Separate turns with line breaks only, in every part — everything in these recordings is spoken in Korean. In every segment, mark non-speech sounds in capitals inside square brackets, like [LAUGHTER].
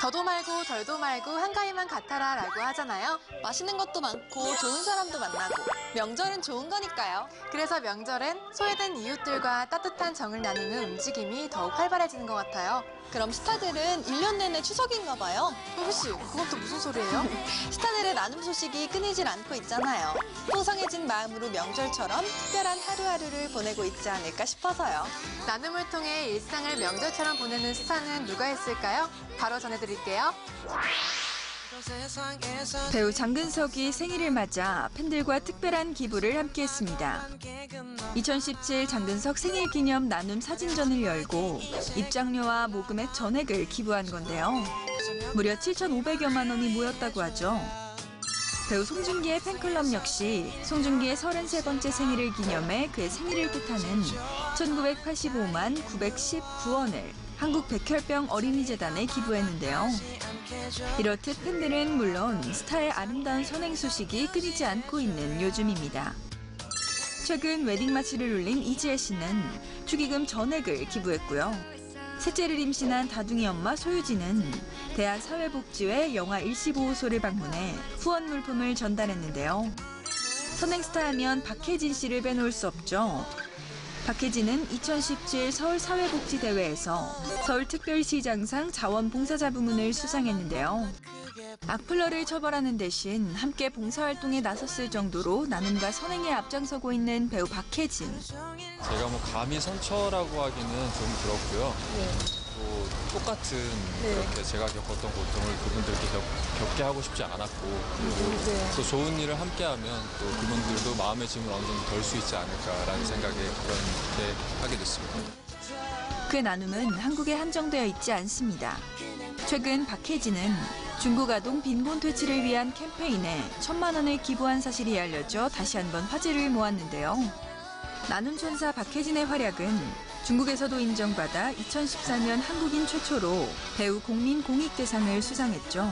더도 말고 덜도 말고 한가위만 같아라 라고 하잖아요.
맛있는 것도 많고 좋은 사람도 만나고 명절은 좋은 거니까요.
그래서 명절엔 소외된 이웃들과 따뜻한 정을 나누는 움직임이 더욱 활발해지는 것 같아요.
그럼 스타들은 1년 내내 추석인가 봐요.
그건 또 무슨 소리예요? [LAUGHS]
스타들의 나눔 소식이 끊이질 않고 있잖아요. 풍성해진 마음으로 명절처럼 특별한 하루하루를 보내고 있지 않을까 싶어서요.
나눔을 통해 일상을 명절처럼 보내는 스타는 누가 있을까요? 바로 전해드릴게요.
배우 장근석이 생일을 맞아 팬들과 특별한 기부를 함께했습니다. 2017 장근석 생일 기념 나눔 사진전을 열고 입장료와 모금액 전액을 기부한 건데요. 무려 7,500여만 원이 모였다고 하죠. 배우 송중기의 팬클럽 역시 송중기의 33번째 생일을 기념해 그의 생일을 뜻하는 1985만 919원을 한국 백혈병 어린이재단에 기부했는데요. 이렇듯 팬들은 물론 스타의 아름다운 선행 소식이 끊이지 않고 있는 요즘입니다. 최근 웨딩 마치를 올린 이지혜 씨는 축의금 전액을 기부했고요. 셋째를 임신한 다둥이 엄마 소유진은 대한사회복지회 영아 일시보호소를 방문해 후원 물품을 전달했는데요. 선행 스타 하면 박혜진 씨를 빼놓을 수 없죠. 박혜진은 2017 서울 사회복지대회에서 서울특별시장상 자원봉사자 부문을 수상했는데요. 악플러를 처벌하는 대신 함께 봉사활동에 나섰을 정도로 나눔과 선행에 앞장서고 있는 배우 박혜진.
제가 뭐 감히 선처라고 하기는 좀 그렇고요. 또 똑같은 그렇게 제가 겪었던 고통을 그분들께 겪, 겪게 하고 싶지 않았고 그리고 또 좋은 일을 함께하면 또 그분들도 마음의 짐을 어느 정도 덜 수 있지 않을까라는 생각에 그렇게 하게 됐습니다.
그의 나눔은 한국에 한정되어 있지 않습니다. 최근 박혜진은 중국 아동 빈곤 퇴치를 위한 캠페인에 천만 원을 기부한 사실이 알려져 다시 한번 화제를 모았는데요. 나눔 천사 박혜진의 활약은 중국에서도 인정받아 2014년 한국인 최초로 배우 공민 공익대상을 수상했죠.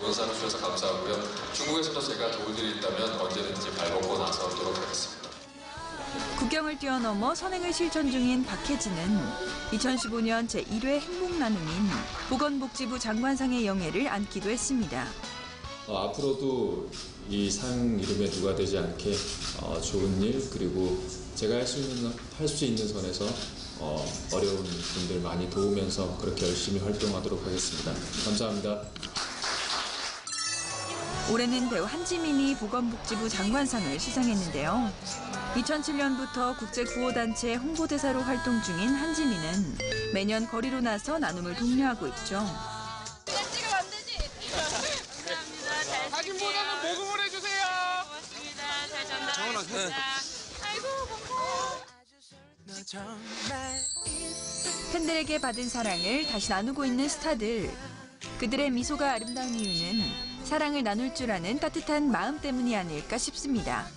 원사를 주셔서 감사하고요. 중국에서도 제가 일이 있다면 언제든지 발벗고 나서도록 하겠습니다.
국경을 뛰어넘어 선행을 실천 중인 박혜진은 2015년 제1회 행복 나눔인 보건복지부 장관상의 영예를 안기도 했습니다.
어, 앞으로도 이 상 이름에 누가 되지 않게 어, 좋은 일 그리고 제가 할 수 있는 할 수 있는 선에서 어, 어려운 분들 많이 도우면서 그렇게 열심히 활동하도록 하겠습니다. 감사합니다.
올해는 배우 한지민이 보건복지부 장관상을 수상했는데요. 2007년부터 국제구호단체 홍보대사로 활동 중인 한지민은 매년 거리로 나서 나눔을 독려하고 있죠.
사진보다는 모금을 해주세요.
고맙습니다. 잘 전달하겠습니다. 아이고 고마워.
팬들에게 받은 사랑을 다시 나누고 있는 스타들. 그들의 미소가 아름다운 이유는 사랑을 나눌 줄 아는 따뜻한 마음 때문이 아닐까 싶습니다.